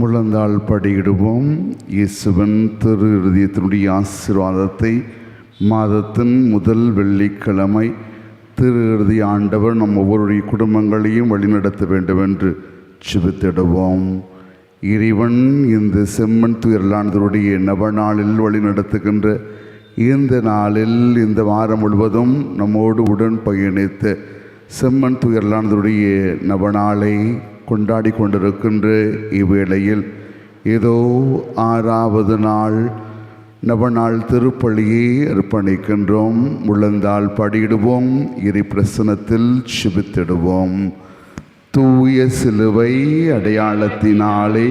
முழந்தாள் படியிடுவோம். இயேசுவன் திரு இருதயத்தினுடைய ஆசீர்வாதத்தை மாதத்தின் முதல் வெள்ளிக்கிழமை திரு இறுதி ஆண்டவர் நம் ஒவ்வொருடைய குடும்பங்களையும் வழிநடத்த வேண்டும் என்று சுபித்திடுவோம். இறைவன் இந்த செம்மன் துயரலானதருடைய நவநாளில் வழிநடத்துகின்ற இந்த நாளில் இந்த வாரம் முழுவதும் நம்மோடு உடன் பயணித்த செம்மன் துயரலானதருடைய நவநாளை கொண்டாடி கொண்டிருக்கின்ற இவ்வேளையில் ஏதோ ஆறாவது நாள் நவநாள் திருப்பலியை அர்ப்பணிக்கின்றோம். முழந்தால் படியிடுவோம் இறை பிரசனத்தில் சிபித்திடுவோம். தூய சிலுவை அடையாளத்தினாலே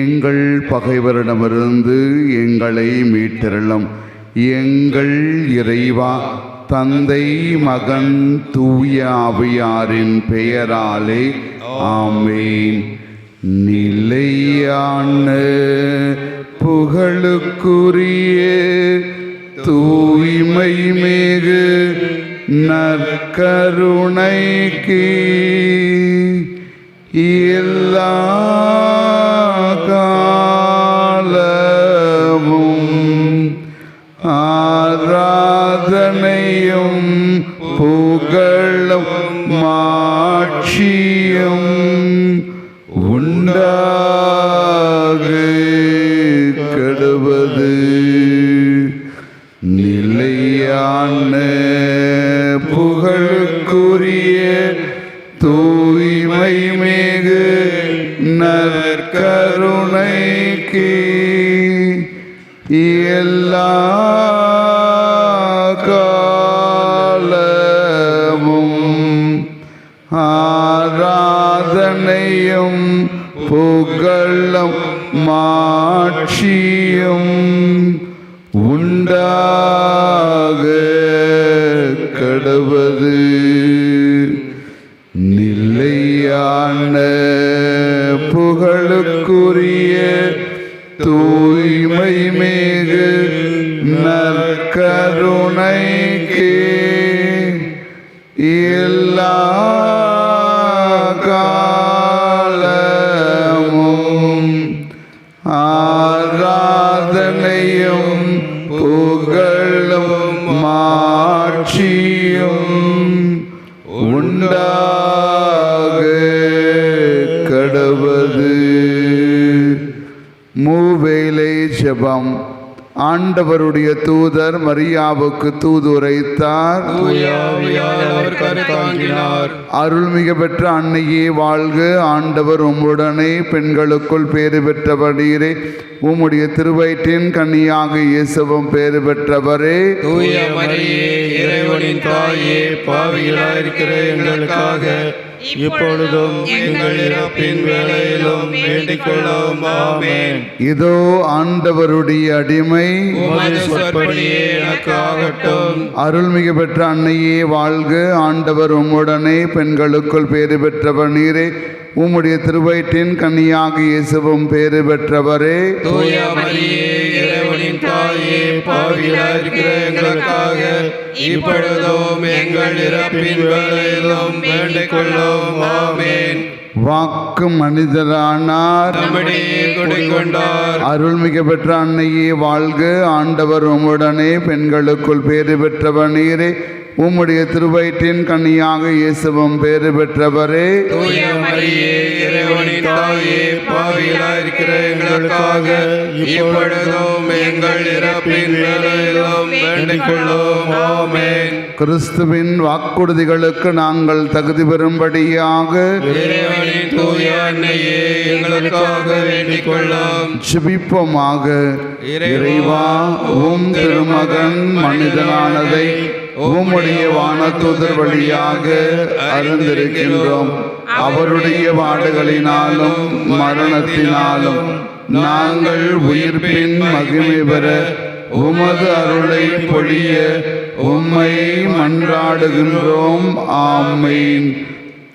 எங்கள் பகைவரிடமிருந்து எங்களை மீட்டெறலும் எங்கள் இறைவா தந்தை மகன் தூய அவையாரின் பெயராலே ஆமேன். நிலையான புகழுக்குரிய தூய்மை மிகு நற்கருணைக்கு எல்லா காலமும் ஆராதனையும் புகழும் மா எல்லா காலமும் ஆராதனையும் புகழும் மாட்சியும் உண்டாக கடவது நிலையான புகழுக்குரிய தூய்மை மே ஆராதனையும் ஆண்டவருடைய தூதர் மரியாவுக்கு தூதுரைத்தார். அருள்மிக பெற்ற அன்னையே வாழ்க. ஆண்டவர் உம்முடனே பெண்களுக்குள் பேறு பெற்றவரீரே உம்முடைய திருவயிற்றின் கன்னியாக இயேசுவும் பேறு பெற்றவரே. தூய மரியே இறைவனின் தாயே பாவிகளாயிருக்கிற எங்களுக்காக இப்பொழுதும் எங்கள் இறப்பின் வேளையிலும் வேண்டிக் கொள்ளும் ஆமென். இதோ ஆண்டவருடைய அடிமை. சொற்படியே எனக்கு ஆகட்டும் அருள்மிகு பெற்ற அன்னையே வாழ்க. ஆண்டவர் உம்முடனே பெண்களுக்குள் பேறு பெற்றவர் நீரே. உம்முடைய திருவயிற்றின் கன்னியாக இயேசுவும் பேறு பெற்றவரே. தூய மரியே. இறைவனின் தாயே எங்களுக்காக இப்பொழுதும் எங்கள் இறப்பின் வேண்டிக் கொள்ளும் ஆமென். வாக்கு மனிதரானார். குடிக்கொண்டார் அருள்மிகு பெற்ற அன்னையே வாழ்க. ஆண்டவர் உம்முடனே பெண்களுக்குள் பேறு பெற்றவர் நீரே. உம்முடைய திருவயிற்றின் கன்னியாக இயேசுவும் பேறு பெற்றவரே. எங்களுக்காக இப்பொழுதும் எங்கள் இறப்பின் கிறிஸ்துவின் வாக்குறுதிகளுக்கு நாங்கள் தகுதி பெறும்படியாக எங்களுக்காக வேண்டிக் கொள்ளும் ஜெபிப்போமாக இறைவா உம் திருமகன் மனிதனானதை உம்முடைய வானதூதர் வழியாக அறிந்திருக்கின்றோம். அவருடைய வாடுகளினாலும் மரணத்தினாலும் நாங்கள் உயிர்ப்பின் மகிமை பெற உமது அருளை பொழிய உம்மை மன்றாடுகின்றோம். ஆமீன்.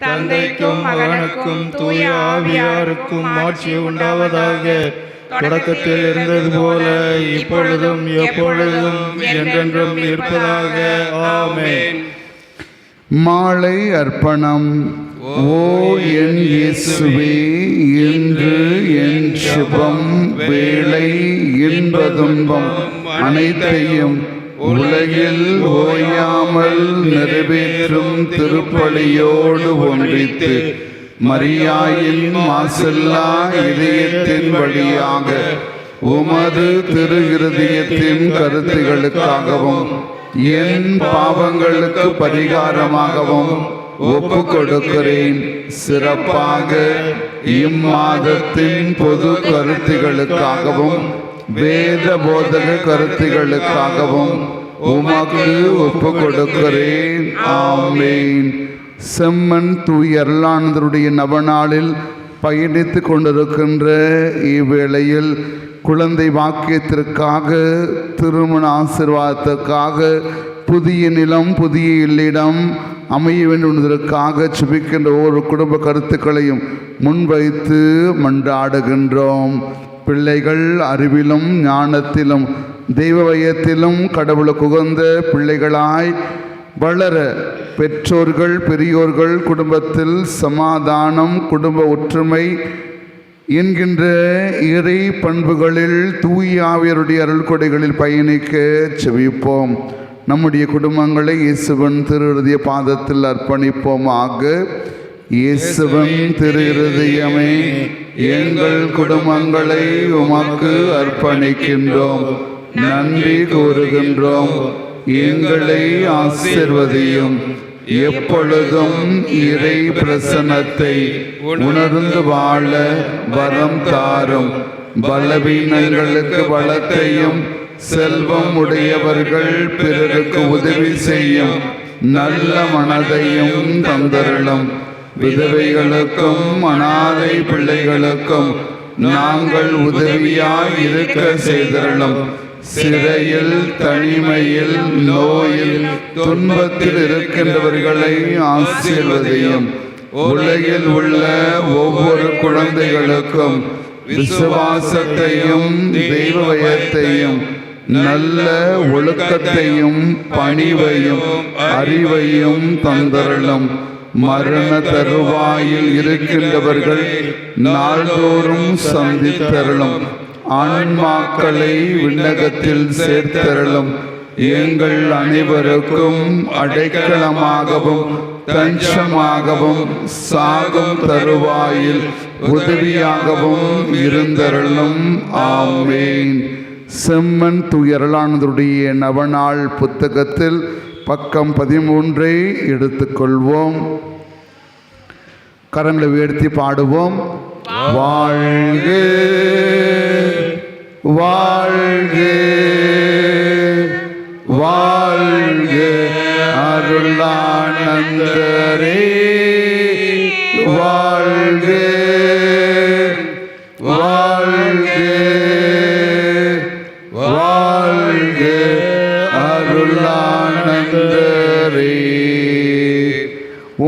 தந்தைக்கும் மகனுக்கும் தூய ஆவியாருக்கும் ஆட்சி உண்டாவதாக. தொடக்கத்தில் இருந்தது போல இப்பொழுதும் எப்பொழுதும் என்றென்றும் இருப்பதாக. ஆமே மாலை அர்ப்பணம். ஓ என் இயேசுவே இன்று என் சுபம் வேலை இன்ப துன்பம் அனைத்தையும் உலகில் ஓயா மாறாமல் நிறைவேற்றும் திருப்பலியோடு ஒன்றித்து மரியாயின் மாசல்லா இதயத்தின் வழியாக உமது திரு இருதயத்தின் கருத்துகளுக்காகவும் என் பாவங்களுக்கு பரிகாரமாகவும் ஒப்பு கொடுக்கிறேன் சிறப்பாக இம்மாதத்தின் பொது கருத்துகளுக்காகவும் வேத போதக கருத்துகளுக்காகவும் உமக்கு ஒப்பு கொடுக்கிறேன் ஆமேன் செம்மன் தூயர்லானந்தருடைய நவநாளில் பயணித்து கொண்டிருக்கின்ற இவ்வேளையில் குழந்தை வாக்கியத்திற்காக திருமண ஆசீர்வாதத்திற்காக புதிய நிலம் புதிய இல்லிடம் அமைய வேண்டுவதற்காக சுபிக்கின்ற ஒவ்வொரு குடும்ப கருத்துக்களையும் முன்வைத்து மன்றாடுகின்றோம். பிள்ளைகள் அறிவிலும் ஞானத்திலும் தெய்வ பயத்திலும் கடவுளுக்கு உகந்த பிள்ளைகளாய் வளர பெற்றோர்கள் பெரியோர்கள் குடும்பத்தில் சமாதானம் குடும்ப ஒற்றுமை என்கின்ற இறை பண்புகளில் தூயாவியருடைய அருள்கொடைகளில் பயணிக்க செவிப்போம். நம்முடைய குடும்பங்களை இயேசுவன் திரு பாதத்தில் அர்ப்பணிப்போமாக. இயேசுவன் திரு இருதயமே எங்கள் குடும்பங்களை உமக்கு அர்ப்பணிக்கின்றோம். நன்றி கூறுகின்றோம். எங்களை ஆசிர்வதியும். எப்பொழுதும் இறை பிரசனத்தை உணர்ந்து வாழ வரம் தாரும். பலவீனங்களுக்கு பலத்தையும் செல்வம் உடையவர்கள் பிறருக்கு உதவி செய்யும். நல்ல மனதையும் தந்தருளும். விதவைகளுக்கும் அனாதை பிள்ளைகளுக்கும் நாங்கள் உதவியாய் இருக்க செய்தருளும் சிறையில் தனிமையில் நோயில் துன்பத்தில் இருக்கின்றவர்களை ஆசீர்வதையும். உலகில் உள்ள ஒவ்வொரு குழந்தைகளுக்கும் விசுவாசத்தையும் தெய்வ பயத்தையும் நல்ல ஒழுக்கத்தையும் பணிவையும் அறிவையும் தந்தருளும் மரண தருவாயில் இருக்கின்றவர்கள் நாள்தோறும் சந்தித்தருளும். ஆன்மாக்களை விண்ணகத்தில் சேர்த்தருளும். எங்கள் அனைவருக்கும் அடைக்கலமாகவும் தஞ்சமாகவும் சாகும் தருவாயில் உதவியாகவும் இருந்தருளும். ஆமேன். செம்மன் துயரலானதுடைய நவநாள் புத்தகத்தில் பக்கம் பதிமூன்றை எடுத்துக்கொள்வோம். கரங்களை உயர்த்தி பாடுவோம். வாழ்க வாழ்க வாழ்க. அருளானந்தரே வாழ்க வாழ்க. வாழ்க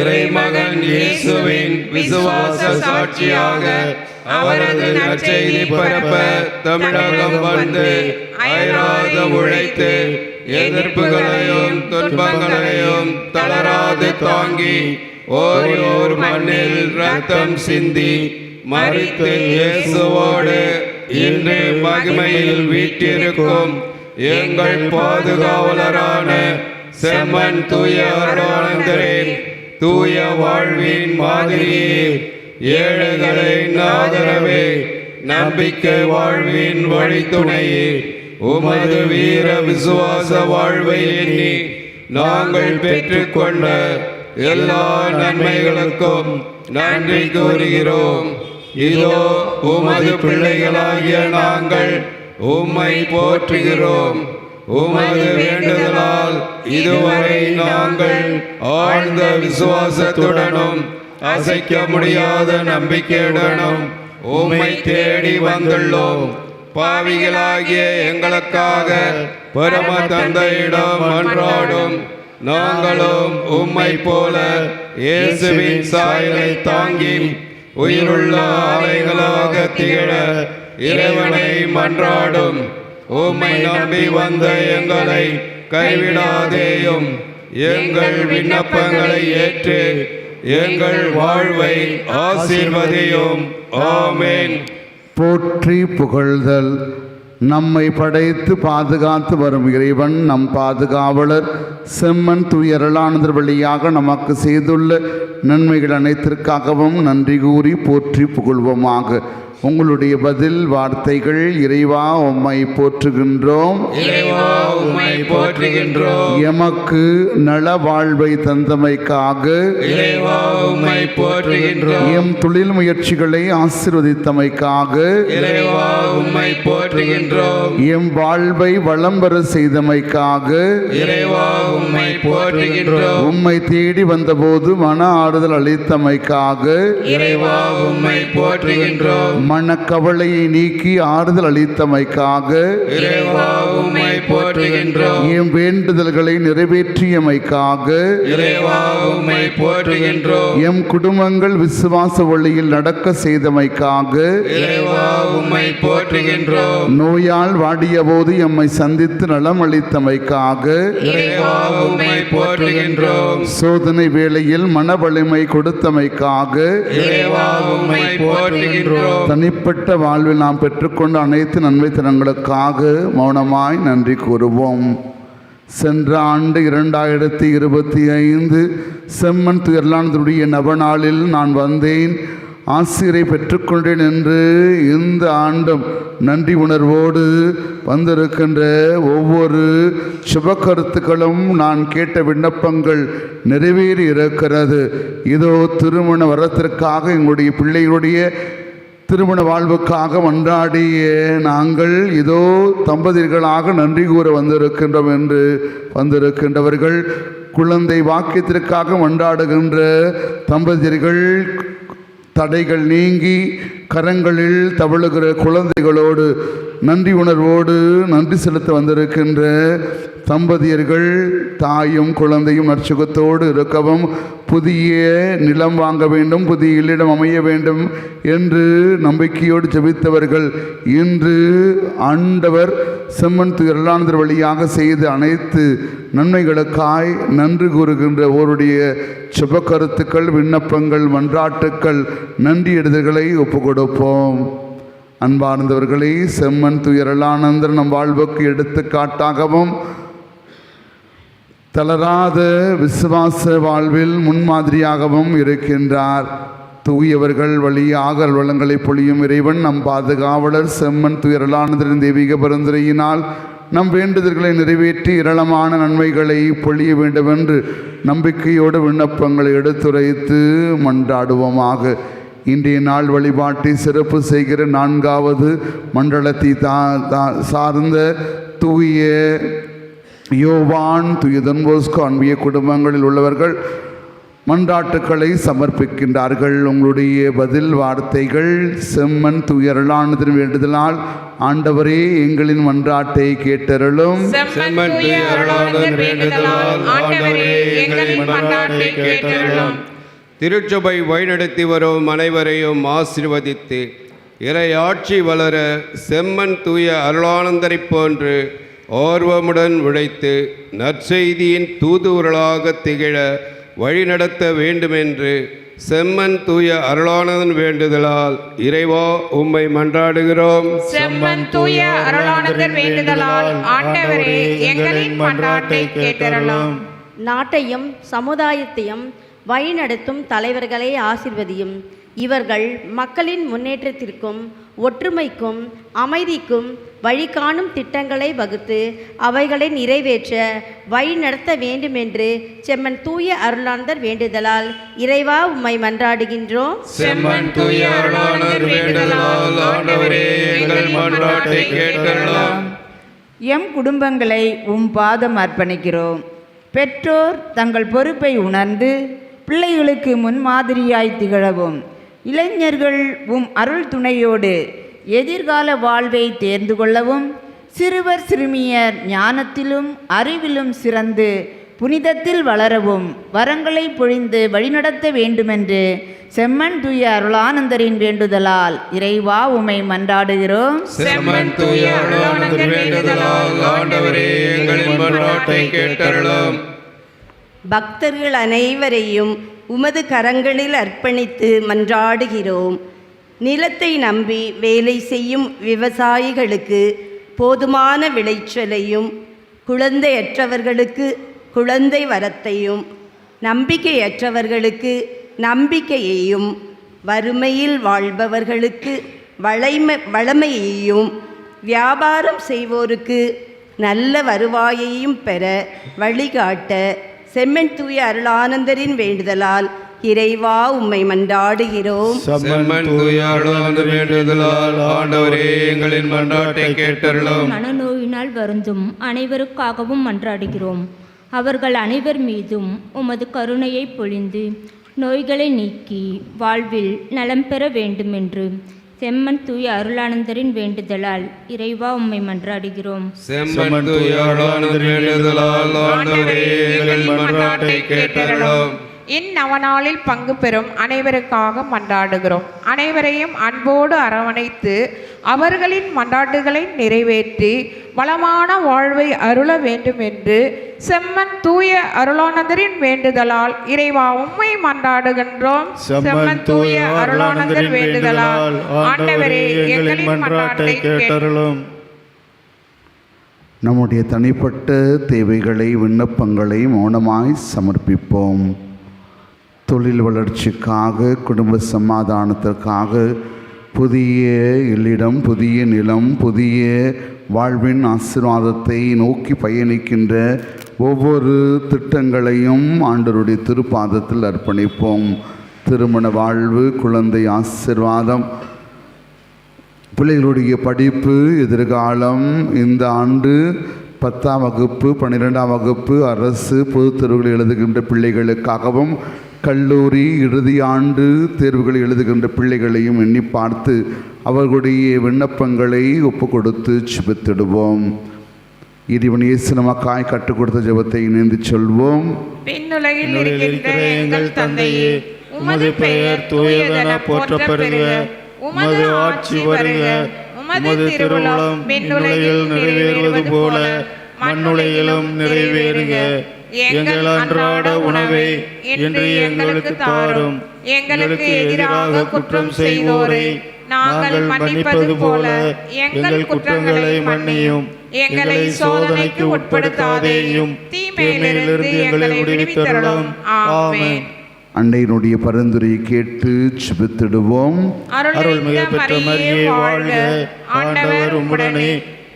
இறைமகன் இயேசுவின் விசுவாச சாட்சியாக அவரது நற்செய்தி பரப்ப தமிழகம் வந்து அயராத உழைத்து எதிர்ப்புகளையும் துன்பங்களையும் தளராது தாங்கி ஓரியோர் மண்ணில் ரத்தம் சிந்தி மறித்து இயேசுவோடு இன்று மகிமையில் வீட்டிருக்கும் எங்கள் பாதுகாவலரான செம்மன் தூய அருளானந்தரின் தூய வாழ்வின் மாதிரியே ஏழைகளின் ஆதரவே நம்பிக்கை வாழ்வின் வழித்துணையே. உமது வீர விசுவாச வாழ்வை எண்ணி நாங்கள் பெற்றுக்கொண்ட எல்லா நன்மைகளுக்கும் நன்றி கூறுகிறோம். இதோ உமது பிள்ளைகளாகிய நாங்கள் உம்மை போற்றுகிறோம். உமது வேண்டுதலால் இதுவரை நாங்கள் ஆழ்ந்த விசுவாசத்துடனும் அசைக்க முடியாத நம்பிக்கையுடனும் உம்மை தேடி வந்துள்ளோம். பாவிகளாகிய எங்களுக்காக பரம தந்தையிடம் அன்றாடும் நாங்களும் உம்மை போல இயேசுவின் சாயலை தாங்கி உயிருள்ள ஆலைகளாக திகழ இறைவனை மன்றாடும். உம்மை நம்பி வந்த எங்களை கைவிடாதேயும் எங்கள் விண்ணப்பங்களை ஏற்று எங்கள் வாழ்வை ஆசீர்வதியும். ஆமென். போற்றி புகழ்தல். நம்மை படைத்து பாதுகாத்து வரும் இறைவன் நம் பாதுகாவலர். செம்மன் துயரலானதர் வழியாக நமக்கு செய்துள்ள நன்மைகள் அனைத்திற்காகவும் நன்றி கூறி போற்றி புகழ்வோமாக. உங்களுடைய பதில் வார்த்தைகள் இறைவா உம்மை போற்றுகின்றோம். உம்மை போற்றுகின்றோம். எமக்கு நல வாழ்வை தந்தமைக்காக உம்மை போற்றுகின்றோம். எம் தொழில் முயற்சிகளை ஆசிர்வதித்தமைக்காக உம்மை போற்றுகின்றோம். எம் வாழ்வை வளம் பெற செய்தமைக்காக உம்மை போற்றுகின்றோம். உம்மை தேடி வந்தபோது மன ஆறுதல் அளித்தமைக்காக உம்மை போற்றுகின்றோம். மனக்கவலையை நீக்கி ஆறுதல் அளித்தமைக்காக எம் வேண்டுதல்களை நிறைவேற்றியமைக்காக எம் குடும்பங்கள் விசுவாச வழியில் நடக்க செய்தமைக்காக நோயால் வாடியபோது எம்மை சந்தித்து நலம் அளித்தமைக்காக சோதனை வேளையில் மன வலிமை கொடுத்தமைக்காக போற்றுகின்றோம். தனிப்பட்ட வாழ்வில் நாம் பெற்றுக்கொண்ட அனைத்து நன்மைத்தனங்களுக்காக மௌனமாய் நன்றி கூறுவோம். சென்ற ஆண்டு இரண்டாயிரத்தி இருபத்தி ஐந்து செம்மன் துயர்லானதுடைய நவநாளில் நான் வந்தேன். ஆசிரியரை பெற்றுக்கொண்டேன் என்று இந்த ஆண்டும் நன்றி உணர்வோடு வந்திருக்கின்ற ஒவ்வொரு சுபக்கருத்துக்களும் நான் கேட்ட விண்ணப்பங்கள் நிறைவேறி இருக்கிறது. இதோ திருமண வரத்திற்காக எங்களுடைய பிள்ளைகளுடைய திருமண வாழ்வுக்காக மன்றாடிய நாங்கள். இதோ தம்பதிகளாக நன்றி கூற வந்திருக்கின்றோம் என்று வந்திருக்கின்றவர்கள் குழந்தை வாக்கியத்திற்காக மன்றாடுகின்ற தம்பதியர்கள். தடைகள் நீங்கி கரங்களில் தவழுகிற குழந்தைகளோடு நன்றி உணர்வோடு நன்றி செலுத்த வந்திருக்கின்ற தம்பதியர்கள் தாயும் குழந்தையும் நற்சுகத்தோடு இருக்கவும் புதிய நிலம் வாங்க வேண்டும் புதிய இல்லிடம் அமைய வேண்டும் என்று நம்பிக்கையோடு ஜெபித்தவர்கள் இன்று ஆண்டவர் செம்மன் துயரலானதர் வழியாக செய்த அனைத்து நன்மைகளுக்காய் நன்றி கூறுகின்ற ஓருடைய சுப கருத்துக்கள் விண்ணப்பங்கள் மன்றாட்டுக்கள் நன்றியிடுதல்களை ஒப்பு கொடுப்போம் அன்பார்ந்தவர்களே செம்மன் துயரலானந்தர் நம் வாழ்வுக்கு எடுத்துக்காட்டாகவும் தளராத விசுவாச வாழ்வில் முன்மாதிரியாகவும் இருக்கின்றார். தூயவர்கள் வழியாக வளங்களை பொழியும் இறைவன் நம் பாதுகாவலர் செம்மன் துயரலானந்தரின் தெய்வீக பரிந்துரையினால் நம் வேண்டுதல்களை நிறைவேற்றி இரளமான நன்மைகளை பொழிய வேண்டும் என்று நம்பிக்கையோடு விண்ணப்பங்களை எடுத்துரைத்து மன்றாடுவோமாக. இன்றைய நாள் வழிபாட்டை சிறப்பு செய்கிற நான்காவது மண்டலத்தை தா தா- சார்ந்த தூய யோவான் துயதன் தன்போஸ்கோ அன்பிய குடும்பங்களில் உள்ளவர்கள் மன்றாட்டுக்களை சமர்ப்பிக்கின்றார்கள். உங்களுடைய பதில் வார்த்தைகள் செம்மன் துயரலானதின் வேண்டுதலால் ஆண்டவரே எங்களின் மன்றாட்டை கேட்டருளும். செம்மன் துயரலானதின் வேண்டுதலால் ஆண்டவரே எங்களின் மன்றாட்டை கேட்டருளும். திருச்சபை வழிநடத்தி வரும் அனைவரையும் ஆசீர்வதித்து இறை ஆட்சி வளர செம்மன் தூய அருளானந்தரைப் போன்று ஆர்வமுடன் உழைத்து நற்செய்தியின் தூதுவர்களாக திகழ வழிநடத்த வேண்டுமென்று செம்மன் தூய அருளானந்தன் வேண்டுதலால் இறைவா உம்மை மன்றாடுகிறோம். செம்மன் தூய அருளானந்தர் வேண்டுதலால் ஆண்டவரே எங்களின் மன்றாட்டை கேட்டருளும். நாட்டையும் சமுதாயத்தையும் வழிநடத்தும் தலைவர்களை ஆசிர்வதியும். இவர்கள் மக்களின் முன்னேற்றத்திற்கும் ஒற்றுமைக்கும் அமைதிக்கும் வழிகாணும் திட்டங்களை வகுத்து அவைகளை நிறைவேற்ற வழி நடத்த வேண்டுமென்று செம்மன் தூய அருளானந்தர் வேண்டுதலால் இறைவா உம்மை மன்றாடுகின்றோம். செம்மன் தூய அருளானவர் வேண்டுதலால் ஆண்டவரே எங்கள் மன்றாட்டை கேட்டருளும். எம் குடும்பங்களை உம் பாதம் அர்ப்பணிக்கிறோம். பெற்றோர் தங்கள் பொறுப்பை உணர்ந்து பிள்ளைகளுக்கு முன்மாதிரியாய் திகழவும். இளைஞர்கள் உம் அருள் துணையோடு எதிர்கால வாழ்வை தேர்ந்து கொள்ளவும் சிறுவர் சிறுமியர் ஞானத்திலும் அறிவிலும் சிறந்து புனிதத்தில் வளரவும் வரங்களை பொழிந்து வழிநடத்த வேண்டுமென்று செம்மன் தூய அருளானந்தரின் வேண்டுதலால் இறைவா உமை மன்றாடுகிறோம். செம்மன் தூய அருளானவர் வேண்டுதலால் ஆண்டவரே எங்களின் மன்றாட்டை கேட்டருளும். பக்தர்கள் அனைவரையும் உமது கரங்களில் அர்ப்பணித்து மன்றாடுகிறோம். நிலத்தை நம்பி வேலை செய்யும் விவசாயிகளுக்கு போதுமான விளைச்சலையும் குழந்தையற்றவர்களுக்கு குழந்தை வரத்தையும் நம்பிக்கையற்றவர்களுக்கு நம்பிக்கையையும் வறுமையில் வாழ்பவர்களுக்கு வளைமை வளமையையும் வியாபாரம் செய்வோருக்கு நல்ல வருவாயையும் பெற வழிகாட்ட செம்மன் தூய அருளானந்தரின் வேண்டுதலால் இறைவா உம்மை மன்றாடுகிறோம். செம்மன் தூய அருளானவர் வேண்டுதலால் ஆண்டவரே எங்களின் மன்றாட்டை கேட்டருளும். மனநோயினால் வருந்தும் அனைவருக்காகவும் மன்றாடுகிறோம். அவர்கள் அனைவர் மீதும் உமது கருணையை பொழிந்து நோய்களை நீக்கி வாழ்வில் நலம் பெற வேண்டுமென்று செம்மன் தூய அருளானந்தரின் வேண்டுதலால் இறைவா உம்மை மன்றாடுகிறோம். செம்மன் தூய அருளானந்தரின் வேண்டுதலால் ஆண்டவரே எங்கள் மன்றாட்டை கேட்டருளும். இந்நவநாளில் பங்கு பெறும் அனைவருக்காக மன்றாடுகிறோம். அனைவரையும் அன்போடு அரவணைத்து அவர்களின் மன்றாட்டுகளை நிறைவேற்றி வளமான வாழ்வை அருள வேண்டும் என்று செம்மன் தூய அருளானந்தரின் வேண்டுதலால் இறைவா உம்மை மன்றாடுகின்றோம். செம்மன் தூய அருளானந்தரின் வேண்டுதலால் ஆண்டவரே எங்களின் மன்றாட்டை கேட்டருளும். நம்முடைய தனிப்பட்ட தேவைகளை விண்ணப்பங்களை மௌனமாய் சமர்ப்பிப்போம். தொழில் வளர்ச்சிக்காக குடும்ப சமாதானத்திற்காக புதிய இல்லிடம் புதிய நிலம் புதிய வாழ்வின் ஆசீர்வாதத்தை நோக்கி பயணிக்கின்ற ஒவ்வொரு திட்டங்களையும் ஆண்டருடைய திருப்பாதத்தில் அர்ப்பணிப்போம். திருமண வாழ்வு குழந்தை ஆசீர்வாதம் பிள்ளைகளுடைய படிப்பு எதிர்காலம் இந்த ஆண்டு பத்தாம் வகுப்பு பன்னிரெண்டாம் வகுப்பு அரசு பொதுத் தேர்வுகள் எழுதுகின்ற பிள்ளைகளுக்காகவும் கல்லூரி இறுதி ஆண்டு தேர்வுகள் எழுதுகின்ற பிள்ளைகளையும் எண்ணி பார்த்து அவர்களுடைய விண்ணப்பங்களை ஒப்பு கொடுத்து சுபித்திடுவோம் இறைவன் இயேசு நமக்காய் கற்றுக் கொடுத்த ஜபத்தை இணைந்து சொல்வோம். எங்கள் தந்தையே உமது பெயர் தூயதென போற்றப் உமது ஆட்சி வருக உமது திருவுளம் விண்ணுலகில் நிறைவேறுவது போல மண்ணுலகிலும் நிறைவேறுக. எங்கள் அன்றாட உணவை இன்று எங்களுக்கு தாரும். எங்களுக்கு எதிராக குற்றம் செய்தோரை நாங்கள் மன்னிப்பது போல எங்கள் குற்றங்களை மன்னியும். எங்களை சோதனைக்கு உட்படுத்தாதேயும். தீமையிலிருந்து எங்களை விடுவித்தருளும். ஆமென். அன்னையினுடைய பரிந்துரையை கேட்டு சுபித்திடுவோம் அருள்மிகு பெற்ற மரியே வாழ்க. ஆண்டவர் உம்முடனே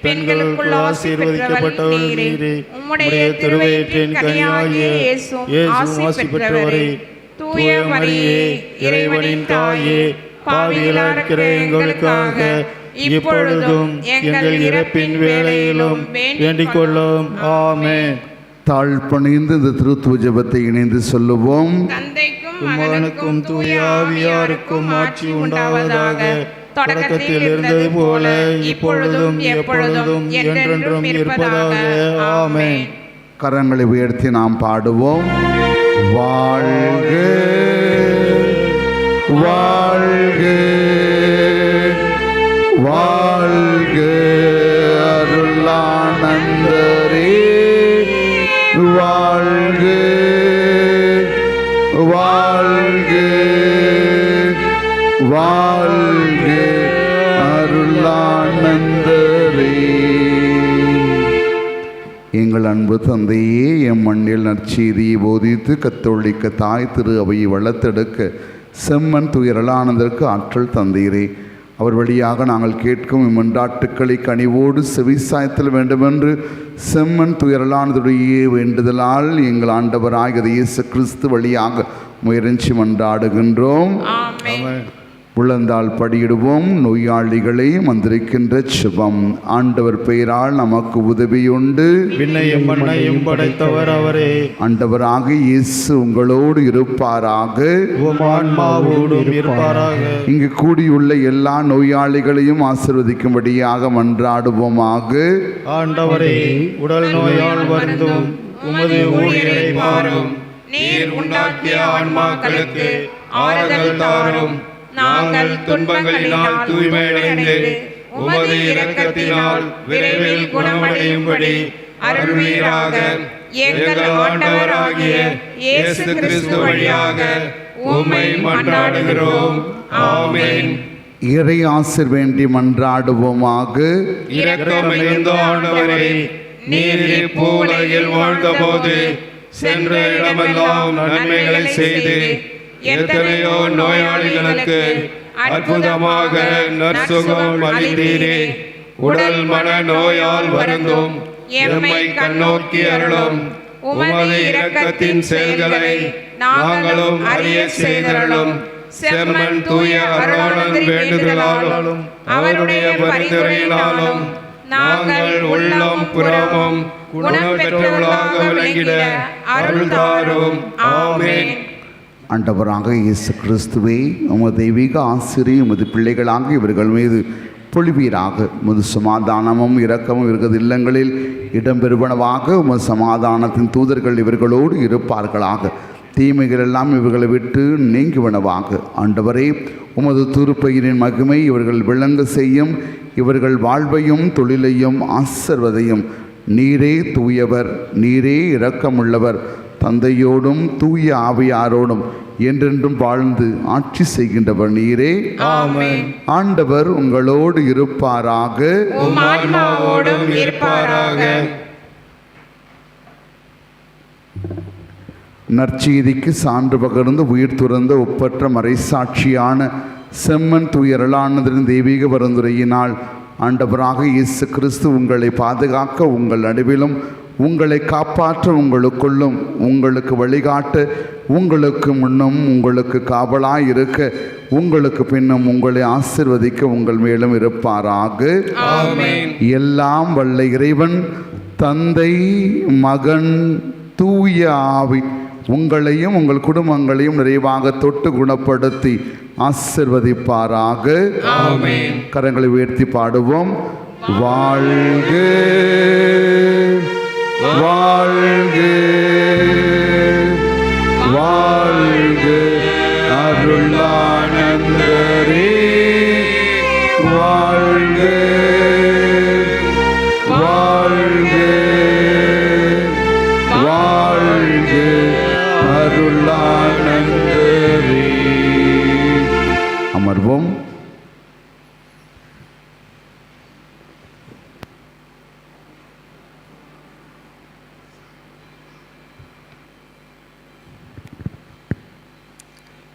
பெண்களுக்குள் ஆசீர்வதிக்கப்பட்டவள் நீரே. உம்முடைய திருவயிற்றின் கனியாகிய இயேசுவும் ஆசி பெற்றவரே தூய மரியே இறைவனின் தாயே. பாவிகளா இருக்கிற எங்களுக்காக இப்பொழுதும் எங்கள் இறப்பின் வேளையிலும் வேண்டிக் கொள்ளும். ஆமென். தாழ்பணிந்து இந்த திருத்துவ ஜெபத்தை இணைந்து சொல்லுவோம். தந்தைக்கும் மகனுக்கும் தூய ஆவியாருக்கும் ஆட்சி உண்டாவதாக தொடக்கத்தில் இருந்தது போல இப்பொழுதும் எப்பொழுதும் என்றென்றும் இருப்பதாக ஆமென். கரங்களை உயர்த்தி நாம் பாடுவோம். வாழ்க வாழ்க. வாழ்க வாழ்க வாழ்க அருளானந்தரே. எங்கள் அன்பு தந்தையே எம் மண்ணில் நற்செய்தியை போதித்து கத்தோளிக்க தாய் திரு அவையை வளர்த்தெடுக்க செம்மன் துயரலானதற்கு ஆற்றல் தந்தீரே. அவர் வழியாக நாங்கள் கேட்கும் இம்மன்றாட்டுக்களை கனிவோடு செவிசாய்த்தல் வேண்டுமென்று செம்மன் துயரலானதுடைய வேண்டுதலால் எங்கள் ஆண்டவராகிய இயேசு கிறிஸ்து வழியாக முயற்சி மன்றாடுகின்றோம். ஆமென் உழந்தால் படியிடுவோம் நோயாளிகளை மந்திரிக்கின்ற சுபம் ஆண்டவர் பெயரால் நமக்கு உதவியுண்டு. விண்ணையும் மண்ணையும் படைத்தவர் அவரே. ஆண்டவராக இயேசு உங்களோடு இருப்பாராக. இங்கு கூடியுள்ள எல்லா நோயாளிகளையும் ஆசிர்வதிக்கும்படியாக மன்றாடுவோமாக. ஆண்டவரே உடல் நோயால் வருந்தும். உமது ஊழியரை பாரும். நீர் உண்டாக்கிய ஆன்மாக்களுக்கு ஆறுதல் தாரும். நாங்கள் துன்பங்களினால் தூய்மையடைந்து உமது இரக்கத்தினால் விரைவில் குணமடையும்படி அருள்வீராக எங்கள் ஆண்டவராகிய இயேசு கிறிஸ்து வழியாக உம்மை மன்றாடுகிறோம். ஆமென். இறை ஆசிர் வேண்டி மன்றாடுவோமாக. இரக்கம் மிகுந்த ஆண்டவரே நீர் வாழ்ந்தபோது சென்ற இடமெல்லாம் நன்மைகளை செய்து எத்தனையோ நோயாளிகளுக்கு அற்புதமாக நற்சுகம் அளித்தீரே. உடல் மன நோயால் வருந்தும். எம்மை கண்ணோக்கி அருளும். உமது இரக்கத்தின் செயல்களை நாங்களும் அறிய செய்தருளும். செம்மன் தூய அருளாளன் வேண்டுதலாலும் அவருடைய பரிந்துரையினாலும் நாங்கள் உள்ளம் புறமும் குணம் பெற்றவர்களாக விளங்கிட அருள் தாரும் ஆமேன். ஆண்டவராக இயேசு கிறிஸ்துவே உமது தெய்வீக ஆசிரியை உமது பிள்ளைகளாக இவர்கள் மீது பொழிவீராக. உமது சமாதானமும் இரக்கமும் இருக்கிறது இல்லங்களில் இடம்பெறுவனவாக. உமது சமாதானத்தின் தூதர்கள் இவர்களோடு இருப்பார்களாக. தீமைகள் எல்லாம் இவர்களை விட்டு நீங்குவனவாக. ஆண்டவரே உமது திருப்பெயரின் மகிமை இவர்கள் விளங்க செய்யும். இவர்கள் வாழ்வையும் தொழிலையும் ஆசர்வதையும். நீரே தூயவர் நீரே இரக்கமுள்ளவர். தந்தையோடும் தூய ஆவியாரோடும் என்றென்றும் வாழ்ந்து ஆட்சி செய்கின்றவர் நீரே ஆண்டவர் உங்களோடு இருப்பாராக. நற்செய்திக்கு சான்று பகர்ந்து உயிர் துறந்த ஒப்பற்ற மறைசாட்சியான செம்மன் துயரலானதரின் தெய்வீக பரிந்துரையினால் ஆண்டவராக இயேசு கிறிஸ்து உங்களை பாதுகாக்க உங்கள் நடுவிலும் உங்களை காப்பாற்ற உங்களுக்குள்ளும் உங்களுக்கு வழிகாட்ட உங்களுக்கு முன்னும் உங்களுக்கு காவலாய் இருக்க உங்களுக்கு பின்னும் உங்களை ஆசிர்வதிக்க உங்கள் மேலும் இருப்பாராக. எல்லாம் வல்ல இறைவன் தந்தை மகன் தூய ஆவி உங்களையும் உங்கள் குடும்பங்களையும் நிறைவாக தொட்டு குணப்படுத்தி ஆசிர்வதிப்பாராக. கரங்களை உயர்த்தி பாடுவோம். வாழ்க. வாழ்க வாழ்க